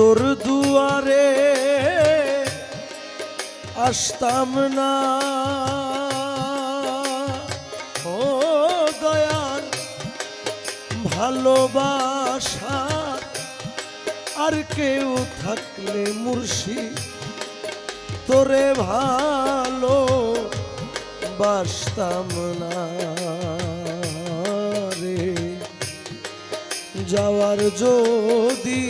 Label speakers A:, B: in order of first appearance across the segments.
A: তোর দুয়ারে আসতাম না। ও দয়াল, ভালোবাসা আর কেউ থাকলে মুর্শিদ, তোরে ভালো বাসতাম না রে। যাওয়ার যদি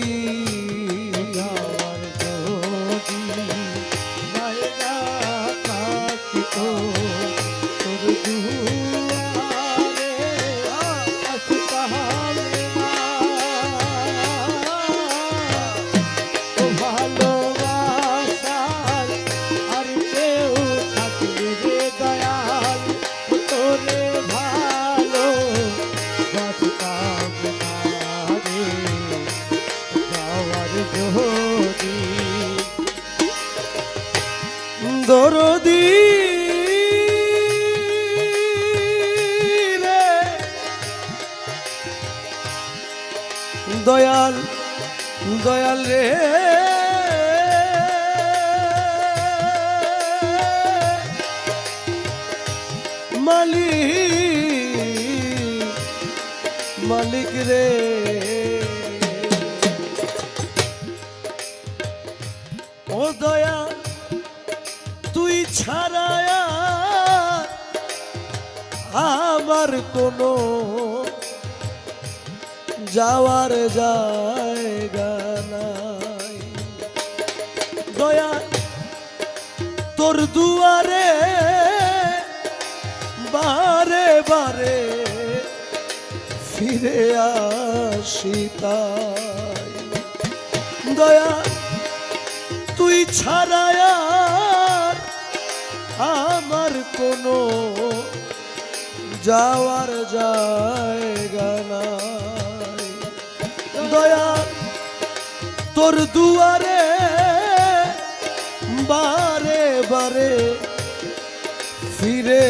B: দয়াল
A: দয়াল রে। মালিক মালিক রে। ও দয়া তুই ছাড়া আর আমার কোনো যাওয়ার জায়গা নাই। দয়া, তোর দুয়ারে বারে বারে ফিরে আসিতাই দয়া, তুই ছাড়া আর আমার কোনো যাওয়ার জায়গা নাই। তোর দুয়ারে বারে বারে ফিরে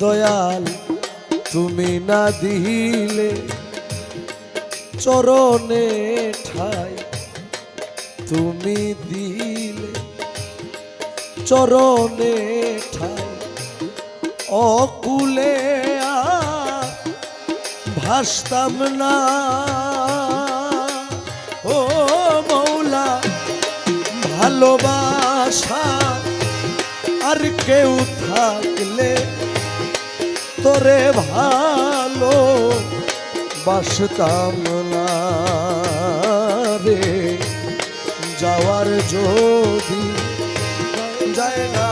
A: দয়াল তুমি না দিলে চরণে ঠাই তুমি দিলে চরণে ঠাই। অকুলে ভাসতাম না। ও মৌলা, ভালোবাসা আর কেউ থাকলে তোরে ভালো বাসতাম না রে। যাওয়ার যদি জায়গা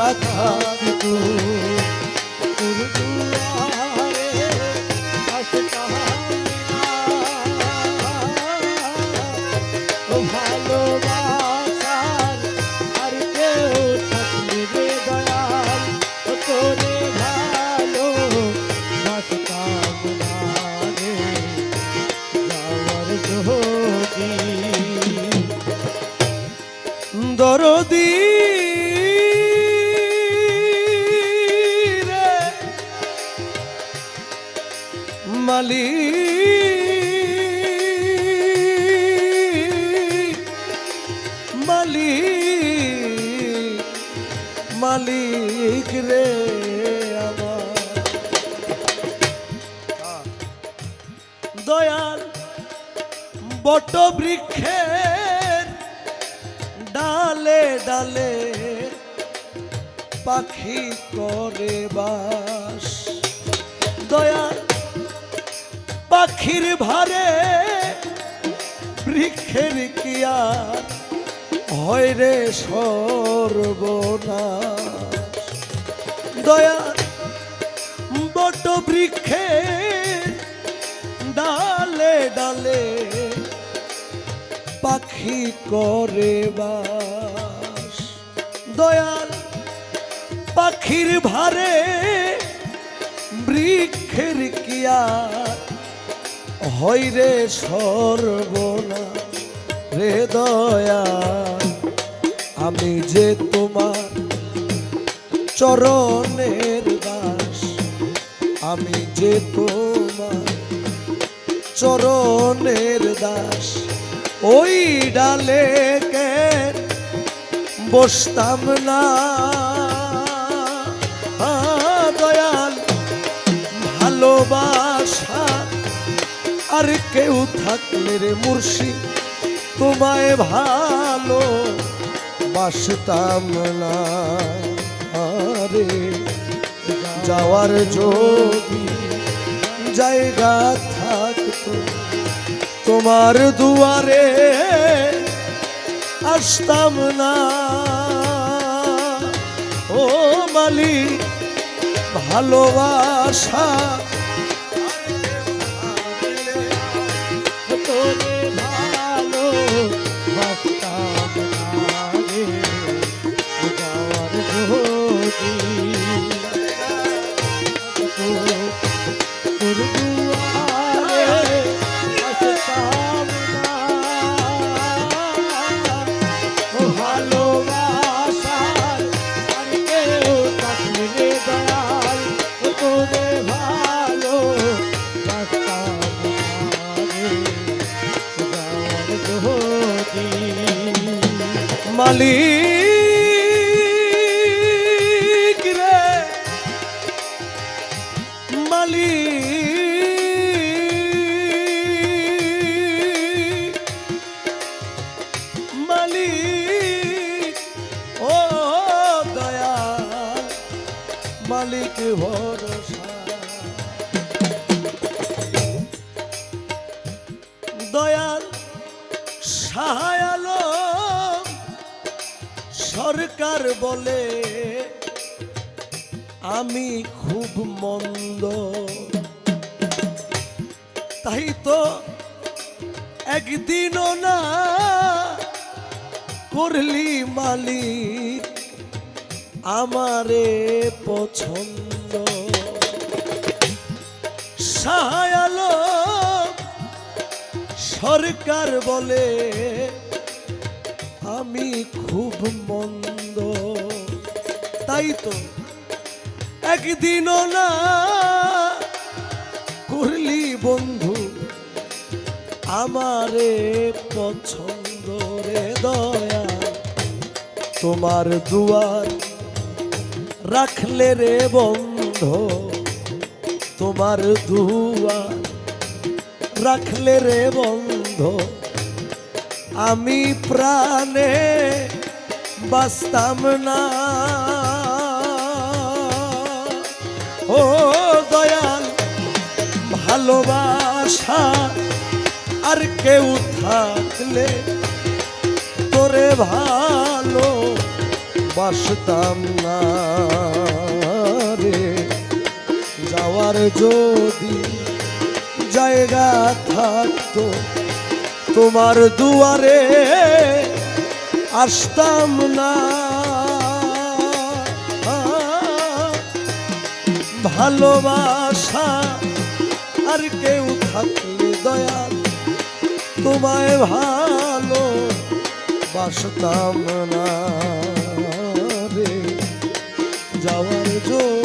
A: বট বৃক্ষের ডালে ডালে পাখি করে বাস। দয়া, পাখির ভারে বৃক্ষের কিয়া হয় রে সর্বনাশ? দয়া, বট বৃক্ষের পাখি করে বাস। দয়াল পাখির ভারে বৃক্ষের কিয়া হয় রে সর্বনা রে দয়া আমি যে তোমার চরণের দাস, আমি যে তোমার চরণের দাস। ওই ডালে বসতাম না? দয়াল, ভালোবাসা, আর কেউ থাকলে রে মুর্শি, তোমায় ভালো বাসতাম না। আরে, যাওয়ার যদি জায়গা থাকতো তোমার দুয়ারে আসতাম না। ও মালিক ভালোবাসা মালিক সরকার বলে, আমি খুব মন্দ। তাই তো একদিনও না করলি মালিক আমারে পছন্দ। সাহায় আলম সরকার বলে, আমি খুব মন্দ। তাই তো একদিনও না করলি বন্ধু আমারে পছন্দ রে দয়া। তোমার দুয়ার রাখলে রে বন্ধ, তোমার দুয়ার রাখলে রে বন্ধ। আমি প্রাণে বাঁচতাম না। ও দয়াল, ভালোবাসা আর কেউ থাকলে তোরে ভালো বাসতাম না রে। যাওয়ার যদি জায়গা থাকতো তোমার দুয়ারে আসতাম না। ভালোবাসা আর কেউ থাকলে দয়াল তোমায় ভালো বাসতাম না রে। যাওয়ার জন্য